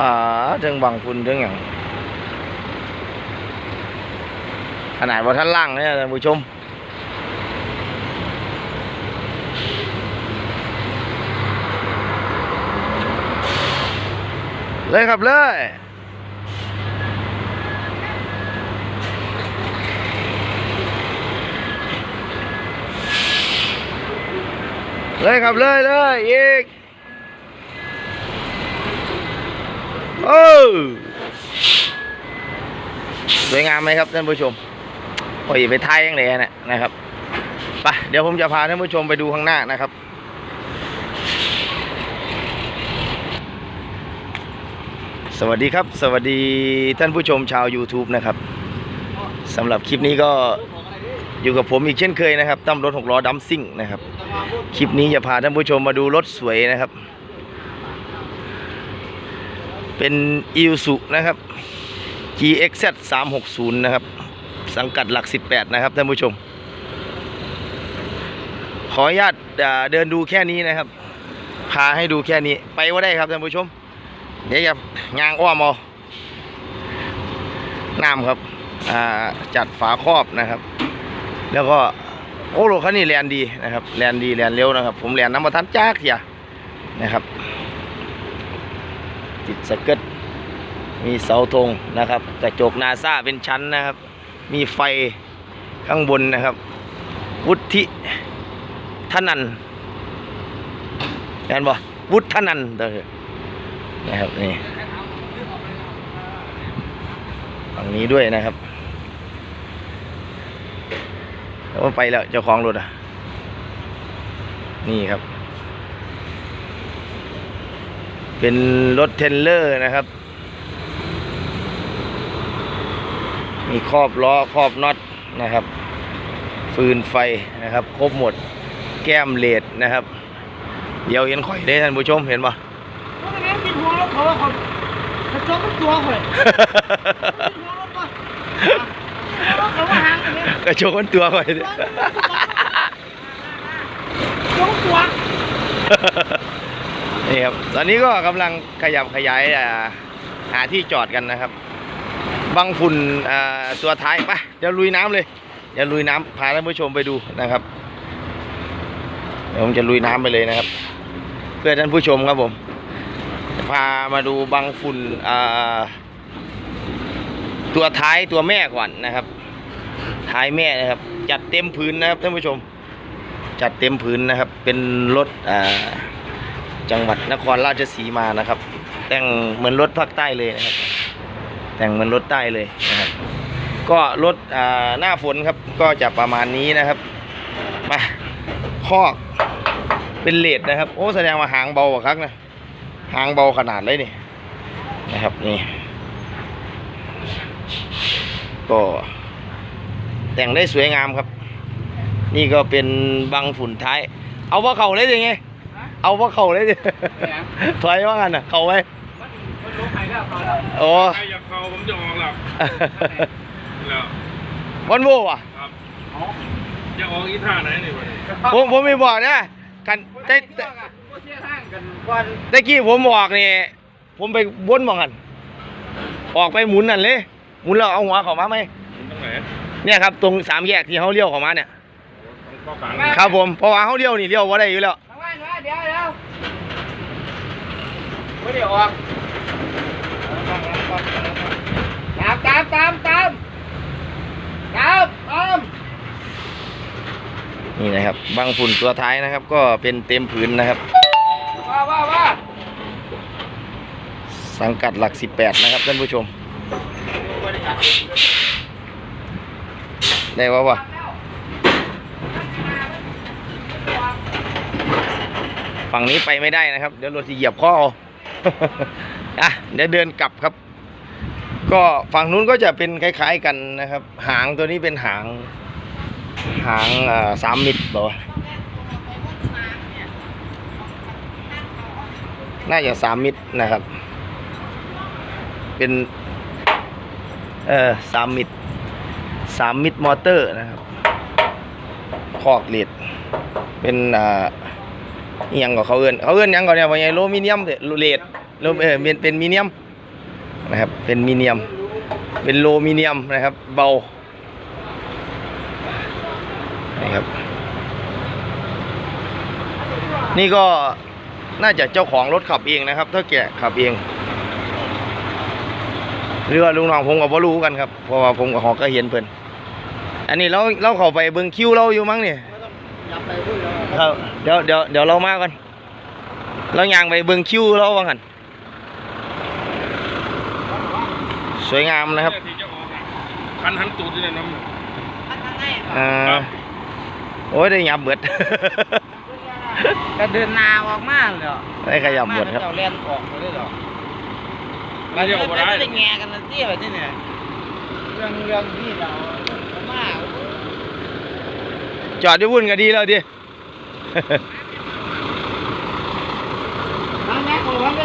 อ่าถึงบังคุณถึงอย่างขนาดว่าท่านล่างเนี่ยท่านผู้ชมเลยครับเลยเลยครับเลยเลยอีก โอ้สวยงามไหมครับท่านผู้ชมโอ้ยไปไทยยังไงนะนะครับไปเดี๋ยวผมจะพาท่านผู้ชมไปดูข้างหน้านะครับ สวัสดีครับ สวัสดีท่านผู้ชมชาว YouTube นะครับสำหรับคลิปนี้ก็อยู่กับผมอีกเช่นเคยนะครับตั้มรถหกล้อดัมซิ่งนะครับ คลิปนี้จะพาท่านผู้ชมมาดูรถสวยนะครับ เป็นอิวสุนะครับ GXZ 360 นะครับ สังกัดหลัก 18 นะครับท่านผู้ชม ขออนุญาตเดินดูแค่นี้นะครับ พาให้ดูแค่นี้ไปว่าได้ครับท่านผู้ชม เดี๋ยวจะยางอ้อมเอาน้ำครับจัดฝาครอบนะครับ แล้วก็โอ้โหคันนี้แลนดีนะครับแลนดีแลนเร็วนะครับ ผมแลนน้ำมาทันจ้าเขียนะครับ ติดสเก็ตมีเสาธงนะครับกระจกนาซาเป็นชั้นนะครับ มีไฟข้างบนนะครับ วุฒิทนันเห็นบ่วุฒิทนันเด้อนะครับนี่ฝั่งนี้ด้วยนะครับแล้วไปแล้วเจ้าของรถอะ นี่ครับ เป็นรถเทรลเลอร์นะครับ มีครอบล้อครอบน็อตนะครับ ฟืนไฟนะครับ ครบหมดแก้มเลดนะครับ เดี๋ยวเห็นข่อยได้ท่านผู้ชมเห็นปะก็ไม่งั้นกินหัวรถเขาว่ากระจกมันตัวข่อยกินหัวรถป่ะหัวรถเขาว่างอันนี้กระโจนตัวข่อยตัวตัว นี่ครับ ตอนนี้ก็กำลังขยับขยายหาที่จอดกันนะครับ บังฝุ่นตัวท้ายไปเดี๋ยวลุยน้ำเลย เดี๋ยวลุยน้ำพาท่านผู้ชมไปดูนะครับ เดี๋ยวผมจะลุยน้ำไปเลยนะครับ เพื่อท่านผู้ชมครับผม พามาดูบังฝุ่นตัวท้ายตัวแม่ก่อนนะครับ ท้ายแม่นะครับ จัดเต็มพื้นนะครับท่านผู้ชม จัดเต็มพื้นนะครับ เป็นรถอ่า จังหวัดนครราชสีมานะครับ แต่งเหมือนรถภาคใต้เลยนะครับ แต่งเหมือนรถใต้เลยนะครับ ก็รถหน้าฝนครับก็จะประมาณนี้นะครับมาคอกเป็นเลดนะครับ โอ้แสดงว่าหางเบากว่าครั้งนะหางเบาขนาดเลยนี่นะครับนี่ก็แต่งได้สวยงามครับ นี่ก็เป็นบังฝุ่นท้าย เอาว่าเขาเลยยังไง เอาว่าเข่าเลยดิถอยว่ากันน่ะ เข่าไว้มันรู้ใครแล้วเขาแล้วโอ้ใครอยากเข้าผมจะออกหลับแล้ววันโบว่ะครับจะออกอีท่าไหนนี่วะผมผมไม่บอกนะกันได้พวกเชี่ยห้างกันก่อนได้กี้ผมบอกนี่ผมไปวนมองกันออกไปหมุนนั่นเลยหมุนแล้วเอาหัวเข้ามาไหมตรงไหนเนี่ยครับตรงสามแยกที่เขาเลี้ยวเข้ามาเนี่ยตรงข้อกลางครับผมเพราะว่าเขาเลี้ยวนี่เลี้ยวว่าได้อยู่แล้วทางบ้านว่า เดี๋ยวเดี๋ยวไม่ได้ออกตามตามตามตามตามตามนี่นะครับบางฝุ่นตัวท้ายนะครับ ก็เป็นเต็มผืนนะครับว่าว่าว่าสังกัดหลัก 18 นะครับท่านผู้ชม ได้ว่าว่า ฝั่งนี้ไปไม่ได้นะครับ เดี๋ยวรถจะเหยียบข้อเอาอะเดี๋ยวเดินกลับครับ ก็ฝั่งนู้นก็จะเป็นคล้าย ๆกันนะครับ หางตัวนี้เป็นหาง หางสามมิตรบอกน่าจะสามมิตรนะครับ เป็นเออสามมิตรสามมิตรมอเตอร์นะครับคอกเหล็ดเป็นอ่า ยังกับเขาเอินเขาเอินยังก่อนเนี่ยว่าไงโลมิเนียมเด้อเลดโลเออเป็นเป็นมิเนียมนะครับเป็นมีเนียม เป็นโลมิเนียมนะครับ เบานี่ครับ นี่ก็น่าจะเจ้าของรถขับเองนะครับถ้าแกขับเองหรือลุงน้องผมก็บ่รู้กันครับเพราะว่าผมกับหอก็เห็นเพิ่นอันนี้เราเราเข้าไปเบิ่งคิวเราอยู่มั้งเนี่ย อย่าไปพูดเลยครับ เดี๋ยวเดี๋ยวเดี๋ยวเรามากันเราย่างไปเบิ่งคิวเราว่ากันสวยงามนะครับที่จะออกอะคันหันตูดอยู่ในน้ำอันนั้นไงอ่าโอ้ยได้ยับเบิดก็เดินนาออกมาเลยได้ขยับเบิดครับเจ้าแลนออกเลยเหรอแล้วจะออกมาได้ไม่ได้แงกันนะเตี้ยแบบนี้เนี่ยเรื่องเรื่องที่เรามากจอดได้วุ่นก็ดีแล้วดิ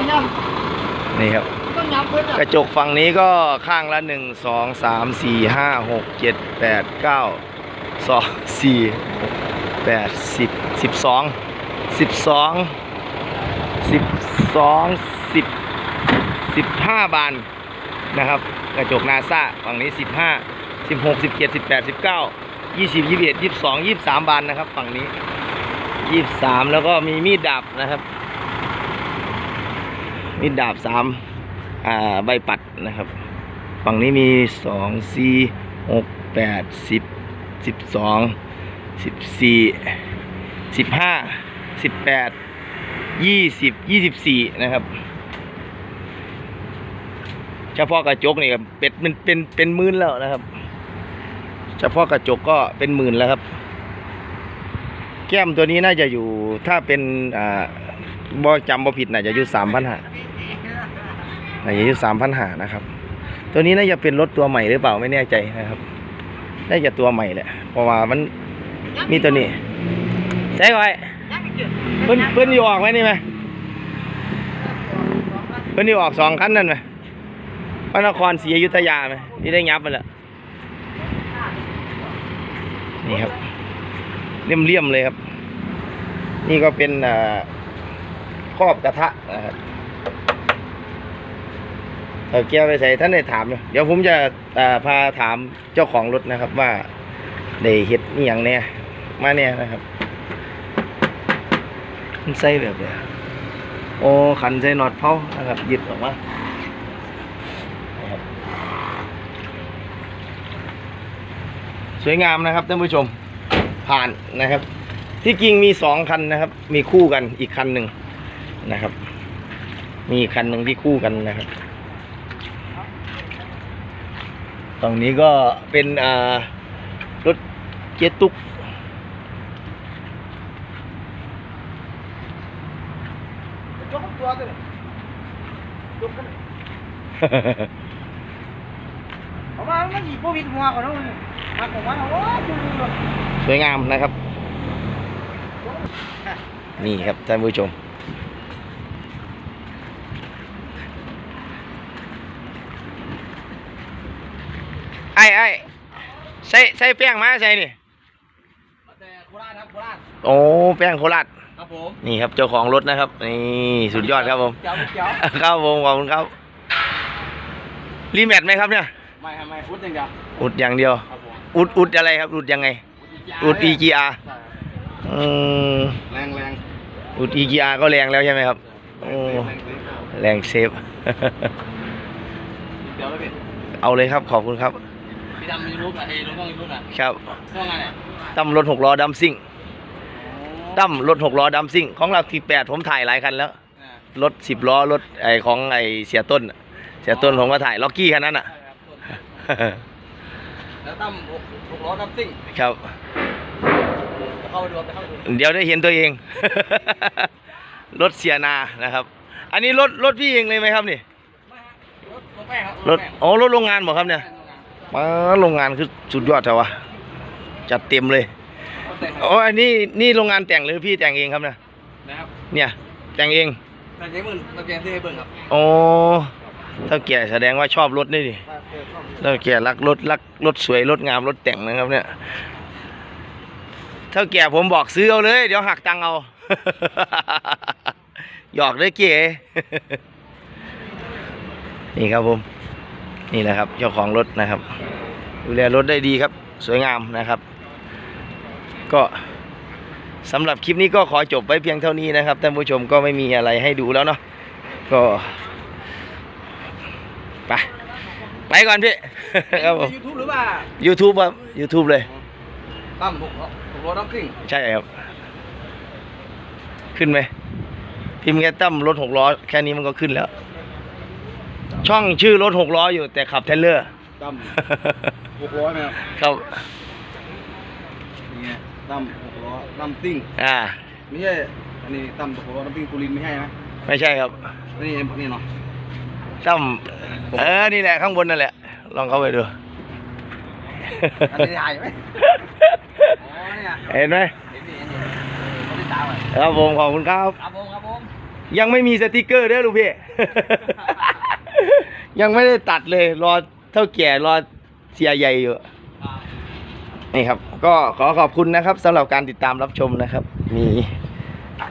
นยังนี่ครับต้องยับเพื่อนกระจกฝั่งนี้ก็ข้างละหนึ่งสองสามสี่ห้าหกเจ็ดแปดเก้าสองสี่หกแปดสิบสิบสองสิบสองสิบสองสิบสิบห้าบานนะครับ กระจกนาซาฝั่งนี้สิบห้าสิบหกสิบเจ็ดสิบแปดสิบเก้ายี่สิบยี่สิบเอ็ดยี่สิบสองยี่สิบสามบานนะครับ ฝั่งนี้ ยี่สามแล้วก็มีมีดดาบนะครับ มีดดาบสามอ่าใบปัดนะครับ ฝั่งนี้มีสองสี่หกแปดสิบสิบสองสิบสี่สิบห้าสิบแปดยี่สิบยี่สิบสี่นะครับเฉพาะกระจกนี่ก็เป็ดมันเป็นเป็นหมื่นแล้วนะครับ เฉพาะกระจกก็เป็นหมื่นแล้วครับ แก้มตัวนี้น่าจะอยู่ถ้าเป็นอ่าบ่จำบ่ผิดน่าจะอยู่สามพันห้าน่าจะอยู่สามพันหานะครับ ตัวนี้น่าจะเป็นรถตัวใหม่หรือเปล่าไม่แน่ใจนะครับ น่าจะตัวใหม่แหละ เพราะว่ามันมีตัวนี้ใช่ไว้เพิ่นเพิ่นอยู่ออกไหมนี่ไหมเพิ่นอยู่ออกสองคันนั่นไหมพระนครศรีอยุธยาไหมที่ได้ยับมันแหละนี่ครับ เลี่ยมๆเลยครับ นี่ก็เป็นครอบกระทะนะครับเออเกียวไปใส่ท่านได้ถามเดี๋ยวผมจะาพาถามเจ้าของรถนะครับว่าได้เฮ็ดนี่อย่างแน่มาแน่นะครับมันใส่แบบเนี้ยโอ้ขันใส่น็อตเผานะครับหยิบออกมาสวยงามนะครับท่านผู้ชม ผ่านนะครับ ที่จริงมีสองคันนะครับ มีคู่กันอีกคันหนึ่งนะครับ มีอีกคันหนึ่งที่คู่กันนะครับ ตรงนี้ก็เป็นอ่ารถเจตุกจกตัวตัวจกกันเอามามันหยิบพวกวินหัวก่อนนะ มาของมันโอ้ยดูดูสวยงามนะครับ นี่ครับท่านผู้ชม ไอ้ไอ้ใส่ใส่แป้งมาใส่นี่แต่โคราชครับโคราชโอ้แป้งโคราชครับผมนี่ครับเจ้าของรถนะครับ นี่สุดยอดครับผมเจ้าเจ้าครับผมขอบคุณครับรีแมทไหมครับเนี่ยไม่ทำไมฟุตอย่างเดียวอุดอย่างเดียวครับผม อุดอุดอะไรครับ อุดยังไง อุด EGR อืมแรงแรงอุด EGR ก็แรงแล้วใช่ไหมครับโอ้แรงเซฟ เดี๋ยวเลยพี่เอาเลยครับขอบคุณครับ พี่ทำยูทูบอะเอ้ลุงต้องยูทูบอะครับว่าไงเนี่ยตั้มรถหกล้อดัมซิ่งตั้มรถหกล้อดัมซิ่ง ของเราทีแปดผมถ่ายหลายคันแล้ว รถสิบล้อรถไอของไอเสียต้นน่ะเสียต้นผมก็ถ่ายล็อกกี้คันนั้นอะ แล้วตั้มหกล้อตั้มซิ่งครับ จะเข้าไปดูไปเข้าไปดูเดี๋ยวได้เห็นตัวเอง รถเสียนานะครับ อันนี้รถรถพี่เองเลยไหมครับนี่รถรถแป้งครับรถอ๋อรถโรงงานบอกครับเนี่ยมาโรงงานคือสุดยอดแต่ว่าจัดเต็มเลยอ๋ออันนี้นี่โรงงานแต่งหรือพี่แต่งเองครับเนี่ยนะครับเนี่ย แต่งเองแต่ใช้มือตะเกียงที่ให้เบิ่งครับโอ้ถ้าแก่แสดงว่าชอบรถนี่ดิ ถ้าแก่รักรถรักรถสวยรถงามรถแต่งนะครับเนี่ยถ้าแก่ผมบอกซื้อเอาเลย เดี๋ยวหักตังเอาหยอกเลยเก๋นี่ครับผม นี่แหละครับเจ้าของรถนะครับ ดูแลรถได้ดีครับ สวยงามนะครับ ก็สำหรับคลิปนี้ก็ขอจบไว้เพียงเท่านี้นะครับท่านผู้ชมก็ไม่มีอะไรให้ดูแล้วเนาะก็ไป ไปก่อนพี่ ครับผมยูทูบหรือว่า YouTube ครับ YouTube เลย ตั้มหกหกล้อน้ำซิ่งใช่ครับ ขึ้นไหม พิมพ์แค่ตั้มรถหกล้อแค่นี้มันก็ขึ้นแล้ว ช่องชื่อรถหกล้ออยู่แต่ขับเทรลเลอร์ ตั้มหกล้อไหมครับครับนี่ไงตั้มหกล้อตั้มซิ่งอ่า ไม่ใช่อันนี้ตั้มหกล้อน้ำซิ่งตุลินทร์ไม่ใช่ไหมไม่ใช่ครับ นี่นี่เนาะ ตั้มเออ นี่แหละข้างบนนั่นแหละ ลองเข้าไปดู อันนี้ถ่ายไหมอ๋อเนี่ยเห็นไหมเห็นดิเห็นดิเขาได้ตามไปครับผมขอบคุณครับ ครับผมครับผมยังไม่มีสติกเกอร์เด้อลูกพี่ ยังไม่ได้ตัดเลย รอเท่าแก่รอเสียใหญ่อยู่ นี่ครับ ก็ขอขอบคุณนะครับสำหรับการติดตามรับชมนะครับ มี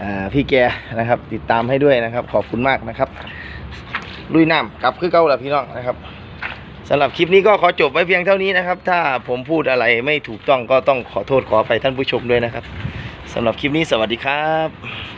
อ่าพี่แกนะครับ ติดตามให้ด้วยนะครับ ขอบคุณมากนะครับ ลุยน้ำกลับคือเก่าละพี่น้องนะครับสำหรับคลิปนี้ก็ขอจบไว้เพียงเท่านี้นะครับ ถ้าผมพูดอะไรไม่ถูกต้องก็ต้องขอโทษขอไปท่านผู้ชมด้วยนะครับสำหรับคลิปนี้สวัสดีครับ